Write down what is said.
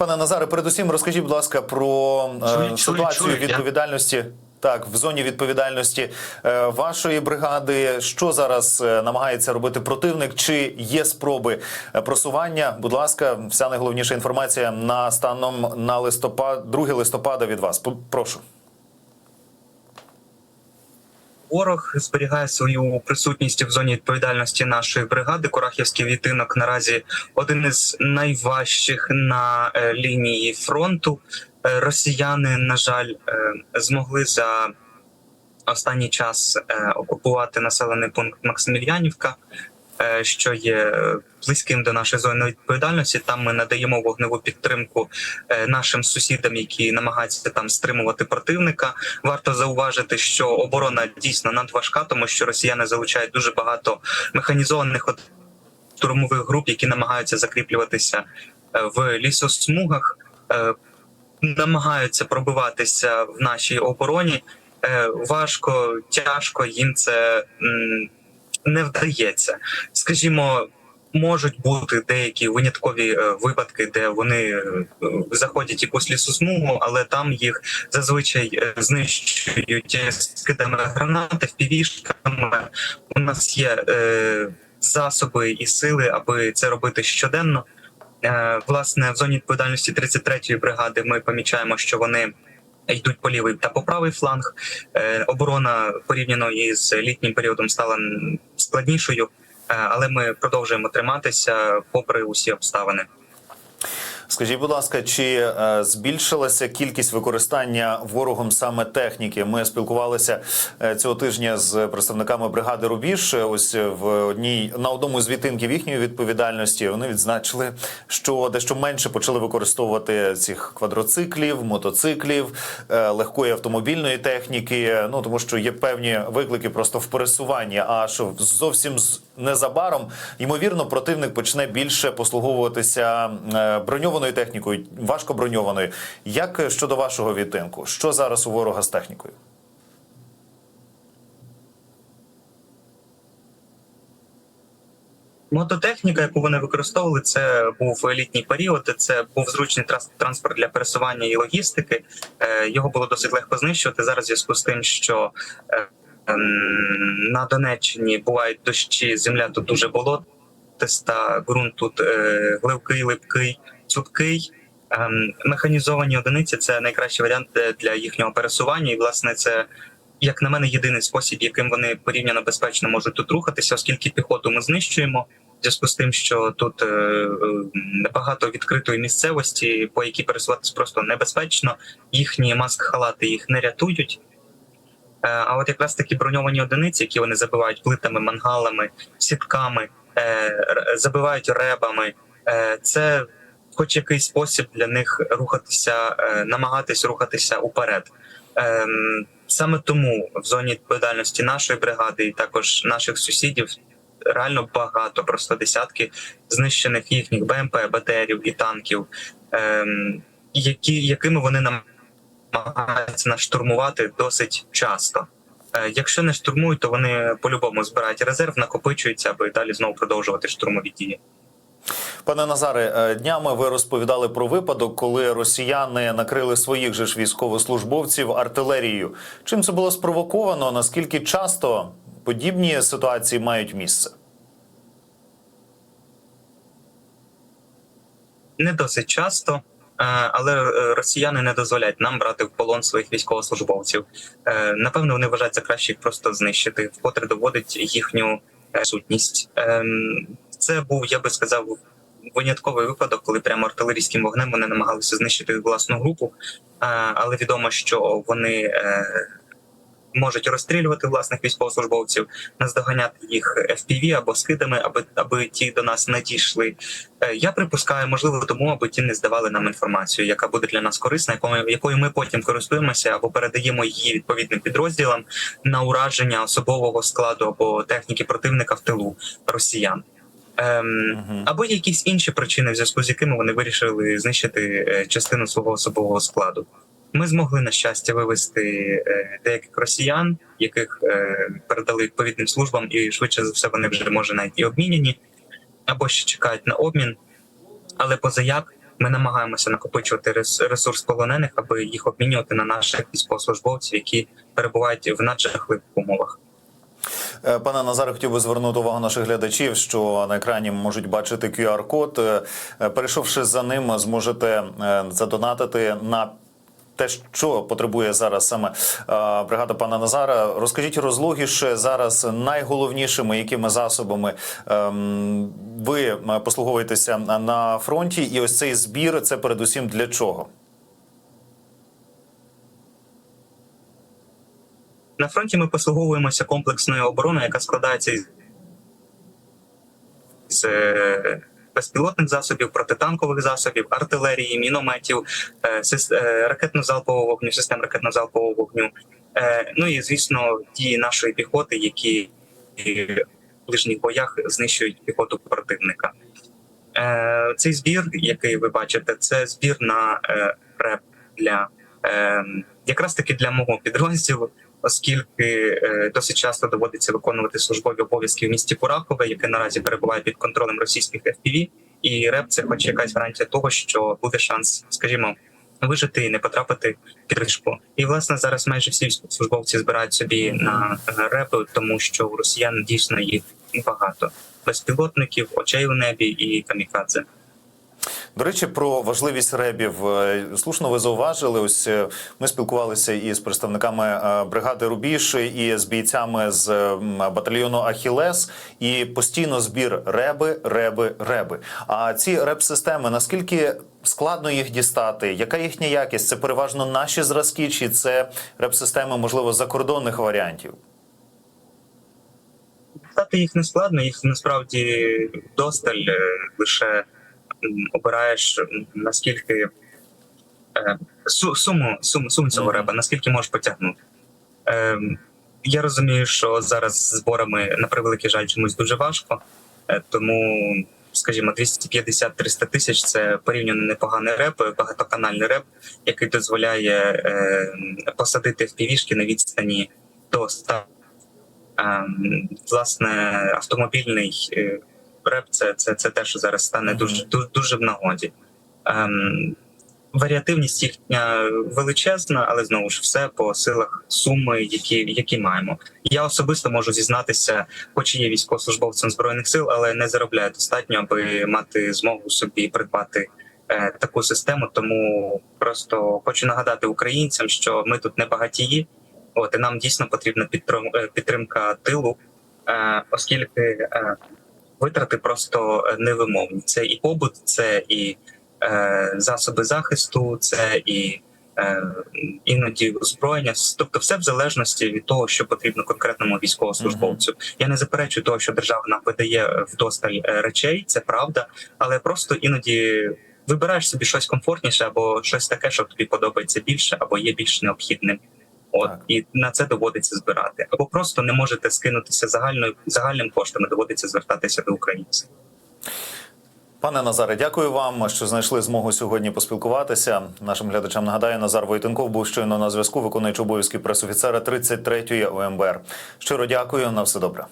Пане Назаре, передусім розкажіть, будь ласка, про е, Чую, ситуацію чую, відповідальності. Так, в зоні відповідальності е, вашої бригади, що зараз е, намагається робити противник? Чи є спроби просування? Будь ласка, вся найголовніша інформація на станом на листопад, 2 листопада від вас. Прошу. Ворог зберігає свою присутність в зоні відповідальності нашої бригади. Курахівський відтинок наразі один із найважчих на е, лінії фронту. Е, Росіяни, на жаль, е, змогли за останній час окупувати населений пункт Максимільянівка, що є е, близьким до нашої зони відповідальності. Там ми надаємо вогневу підтримку е, нашим сусідам, які намагаються там стримувати противника. Варто зауважити, що оборона дійсно надважка, тому що росіяни залучають дуже багато механізованих штурмових груп, які намагаються закріплюватися е, в лісосмугах, е, намагаються пробиватися в нашій обороні. Е, Важко, тяжко їм це не вдається. Скажімо, можуть бути деякі виняткові е, випадки, де вони е, заходять якусь лісосмугу, але там їх зазвичай е, знищують скидами гранати, впівішками. У нас є засоби і сили, аби це робити щоденно. Власне, в зоні відповідальності 33-ї бригади ми помічаємо, що вони йдуть по лівий та по правий фланг. Е, оборона порівняно із літнім періодом стала складнішою, е, але ми продовжуємо триматися попри усі обставини. Скажіть, будь ласка, чи е, збільшилася кількість використання ворогом саме техніки? Ми спілкувалися е, цього тижня з представниками бригади Рубіж. Е, Ось в одній на одному з відтинків їхньої відповідальності вони відзначили, що дещо менше почали використовувати цих квадроциклів, мотоциклів, е, легкої автомобільної техніки. Ну тому що є певні виклики просто в пересуванні. А що зовсім з- незабаром ймовірно противник почне більше послуговуватися е, броньованою технікою, важко броньованою. Як щодо вашого відтинку? Що зараз у ворога з технікою? Мототехніка, яку вони використовували, це був літній період. Це був зручний транспорт для пересування і логістики. Е, Його було досить легко знищувати зараз. в Зв'язку з тим, що е, на Донеччині бувають дощі, земля тут дуже болотиста, ґрунт тут е, гливкий, липкий, цупкий. Ем, Механізовані одиниці це найкращий варіант е, для їхнього пересування, і власне це. Як на мене, єдиний спосіб, яким вони порівняно безпечно можуть тут рухатися, оскільки піхоту ми знищуємо, в зв'язку з тим, що тут е, е, відкритої місцевості, по якій пересуватися просто небезпечно. Їхні маск-халати їх не рятують. Е, А от якраз такі броньовані одиниці, які вони забивають плитами, мангалами, сітками, е, забивають ребами, е, це хоч якийсь спосіб для них рухатися, намагатись рухатися уперед. Ем, Саме тому в зоні відповідальності нашої бригади і також наших сусідів реально багато, просто десятки знищених їхніх БМП, БТРів і танків, ем, які, якими вони намагаються нас штурмувати досить часто. Е, Якщо не штурмують, то вони по-любому збирають резерв, накопичуються, аби далі знову продовжувати штурмові дії. Пане Назаре, е, днями ви розповідали про випадок, коли росіяни накрили своїх же ж військовослужбовців артилерією. Чим це було спровоковано? Наскільки часто подібні ситуації мають місце? Не досить часто, але е, росіяни не дозволяють нам брати в полон своїх військовослужбовців. Е, Напевно, вони вважають за краще їх просто знищити, вкотре доводить їхню е, сутність. Ем, Це був, я би сказав, винятковий випадок, коли прямо артилерійським вогнем вони намагалися знищити власну групу. Е, Але відомо, що вони е, можуть розстрілювати власних військовослужбовців, наздоганяти їх FPV або скидами, аби аби ті до нас не дійшли. Е, Я припускаю, можливо, тому, аби ті не здавали нам інформацію, яка буде для нас корисна, якою якою ми потім користуємося або передаємо її відповідним підрозділам на ураження особового складу або техніки противника в тилу росіян. Ем, Мгм. або якісь інші причини, в зв'язку з якими вони вирішили знищити е, частину свого особового складу. Ми змогли на щастя вивести е, деяких росіян, яких е, передали відповідним службам, і швидше за все вони вже може навіть і обміняні, або ще чекають на обмін. Але позаяк ми намагаємося накопичувати рес- ресурс полонених, аби їх обмінювати на наших військовослужбовців, які перебувають в наджахливих умовах. Е, Пане Назаре, хотів би звернути увагу наших глядачів, що на екрані можуть бачити QR-код. Перейшовши за ним, зможете задонатити на. Те, що потребує зараз саме е, бригада пана Назара, розкажіть розлогіше зараз найголовнішими якими засобами ем, ви е, послуговуєтеся на фронті, і ось цей збір це передусім для чого? На фронті ми послуговуємося комплексною обороною, яка складається із е, безпілотних засобів, протитанкових засобів, артилерії, мінометів, е, е, ракетно-залпового вогню, систем ракетно-залпового вогню. Е, Ну і звісно, дії нашої піхоти, які в ближніх боях знищують піхоту противника. Цей збір, який ви бачите, це збір на реп для е, якраз таки для мого підрозділу, оскільки е, досить часто доводиться виконувати службові обов'язки в місті Курахове, яке наразі перебуває під контролем російських FPV, і реп це хоч якась гарантія того, що буде шанс, скажімо, вижити і не потрапити під кришку. І власне зараз майже всі військовослужбовці збирають собі на е, репи, тому що у росіян дійсно їх багато безпілотників, очей у небі і камікадзе. До речі, про важливість ребів Е, слушно ви зауважили. Ось е, ми спілкувалися і з представниками е, бригади Рубіж, і з бійцями з батальйону Ахілес, і постійно збір реби, реби, реби. А ці реп-системи наскільки складно їх дістати? Яка їхня якість? Це переважно наші зразки, чи це реп-системи, можливо, закордонних варіантів? Стати їх не складно, їх насправді досталь лише обираєш наскільки е, суму, суму, суму цього реба, наскільки можеш потягнути. Ем, Я розумію, що зараз з зборами на превеликий жаль чомусь дуже важко, е, тому, скажімо, 250-300 тисяч це порівняно непоганий реп, багатоканальний реп, який дозволяє е, посадити в півішки на відстані до 100 Ем, власне автомобільний е, реп це, це, це те, що зараз стане дуже, дуже дуже в нагоді. Ем, варіативність їхня величезна, але знову ж все по силах суми, які, які маємо. Я особисто можу зізнатися, хоч і є військовослужбовцем збройних сил, але не заробляю достатньо, аби мати змогу собі придбати е, таку систему. Тому просто хочу нагадати українцям, що ми тут не багатії. От і нам дійсно потрібна е, підтримка тилу, е, оскільки е, витрати просто е, невимовні. Це і побут, це і е, засоби захисту, це і е, іноді озброєння. Тобто, все в залежності від того, що потрібно конкретному військовослужбовцю. Я не заперечую того, що держава нам видає вдосталь е, речей, це правда, але просто іноді. Вибираєш собі щось комфортніше або щось таке, що тобі подобається більше, або є більш необхідним. От Так. і на це доводиться збирати, або просто не можете скинутися загальною загальним коштами. Доводиться звертатися до українців. Пане Назаре, дякую вам, що знайшли змогу сьогодні поспілкуватися. Нашим глядачам нагадаю, Назар Войтенков був щойно на зв'язку, виконуючи обов'язки пресофіцера 33-ї ОМБР. Щиро дякую. На все добре.